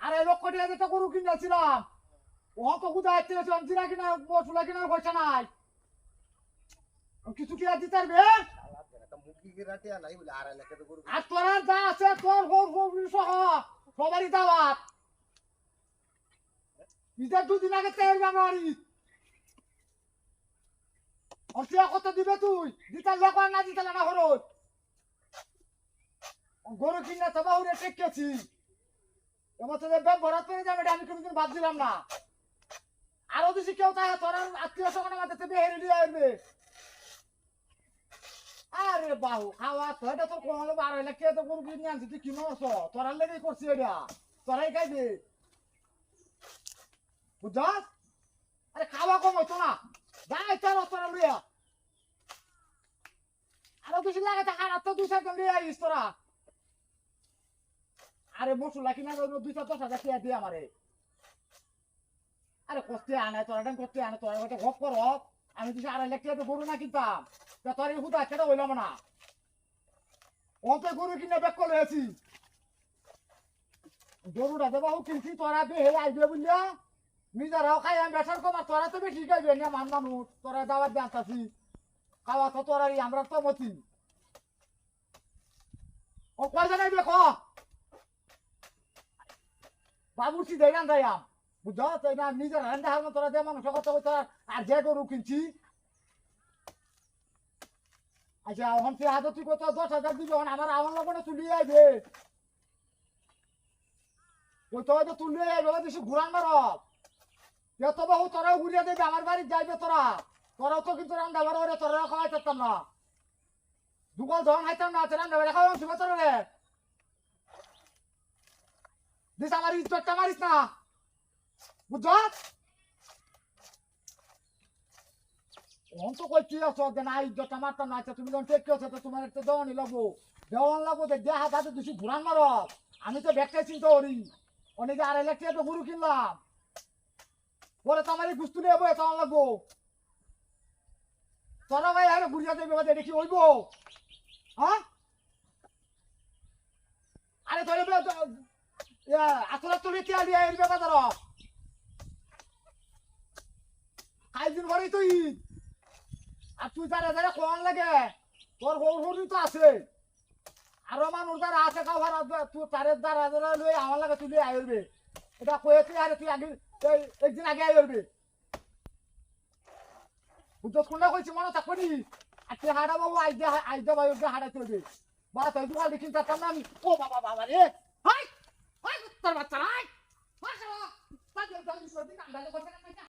আরে লক্ষ টাকা তো গরু কিনেছিলাম। ও তো কোথায় আসছে অঞ্চিরা কিনা মশুলা কিনার পয়সা নাই। কিছু কিনা দিতে পারবে? আগে তেল জানুয়ারি। অঞ্চিরা কত দিবে তুই? দিতে লোক না দিতে না হরত গরু কিনে তো বাহুরে টেকেছি। এবার তো ব্যাগ ভরাত করে যাবে এটা আমি কোনোদিন বাদ দিলাম না। আরও বেশি কেউ তাই তোর আত্মীয় স্বজন আমাদের বেহেরে দিয়ে আসবে। আরে বাহু, খাওয়া তো এটা তোর কোনো বার হইলে কে তো গরু কিনে আনছি, তুই কিনো আস তোরার লেগে করছি এটা। তোরাই খাইবে। বুঝছস? আরে খাওয়া কম হইতো না। যাই তোর তোরা তো তো তোরা। আরে মশলা কিনা দুই চার দশ হাজার টাকা দিয়ে আমারে। আরে কষ্টে আনে তোরা কষ্টে আনে তোরা, ওটা গপ কর আমি তুই আড়াই লাখ টাকা গরু না কিনতাম। তা তোর হুদা কেটে হইলাম না। অত গরু কিনে বেক করে আছি। গরুটা দেবা হোক কিনছি, তোরা বেহে আইবে বুঝলা নিজেরাও খাই, আমি বেসার কমার তোরা তো বেশি খাইবে না মান মানুষ। তোরা দাওয়াত দিয়ে আনতাছি। খাওয়া তো তোরাই আমরা তো মতি। ও কয়জন আইবে ক বাবুর্চি দেয় না দেয় বুঝছ? তাই না নিজের রান্না হার তোরা দিয়ে মানুষ কথা তোরা আর যে গরু কিনছি। আচ্ছা এখন তুই হাতে তুই কত? দশ হাজার দিবি, এখন আমার আমার লগনে তুলিয়ে আইবে। ওই তো হয়তো তুলিয়ে আইবে বেশি ঘুরান মার এত বহু তোরা ঘুরিয়ে দেবে, আমার বাড়ি যাইবে তোরা। তোরাও তো কিন্তু রান্না বাড়া তোরা খাওয়াই না। দুগল ধন খাইতাম না রান্না বাড়া খাওয়া শুভ তোর দিস আমার ইজ্জতটা মারিস না। বুঝছ? অন্ত কই কি আছো? যে না, ইজ্জতটা মারতাম না আচ্ছা তুমি যখন টেক আছো তো তোমার একটা দেওয়ানি লাগবো। দেওয়ান লাগবো, যে দেহা হাতে দুশো ঘুরান মার। আমি তো ব্যাগটাই চিন্তা করি। অনেকে আড়াই লাখ টাকা গরু কিনলাম। পরে তো আমার এই গুস্তু নিয়ে বয়ে লাগবো। তোরা ভাই আরে ঘুরিয়া দেবে দেখি হইব। হ্যাঁ? আরে তোর আসলে তুলি তিয়া দিয়ে এর বাজার আইদিন ঘরে তুই আর তুই কোন লাগে, তোর গরু তো আছে। আরও তুই তারে দ্বারা আইবে এটা কয়ে তুই আরে তুই আগে একদিন আগে আইবে বুঝতে কোনটা কইছি মনে থাকবি আর তুই হাড়া বাবু আইদে আইদে বাবু হাড়া চলবে বা তুই দুকাল দেখি, তার নাম ও বাবা বাবা রে! তোর বাচ্চা নাই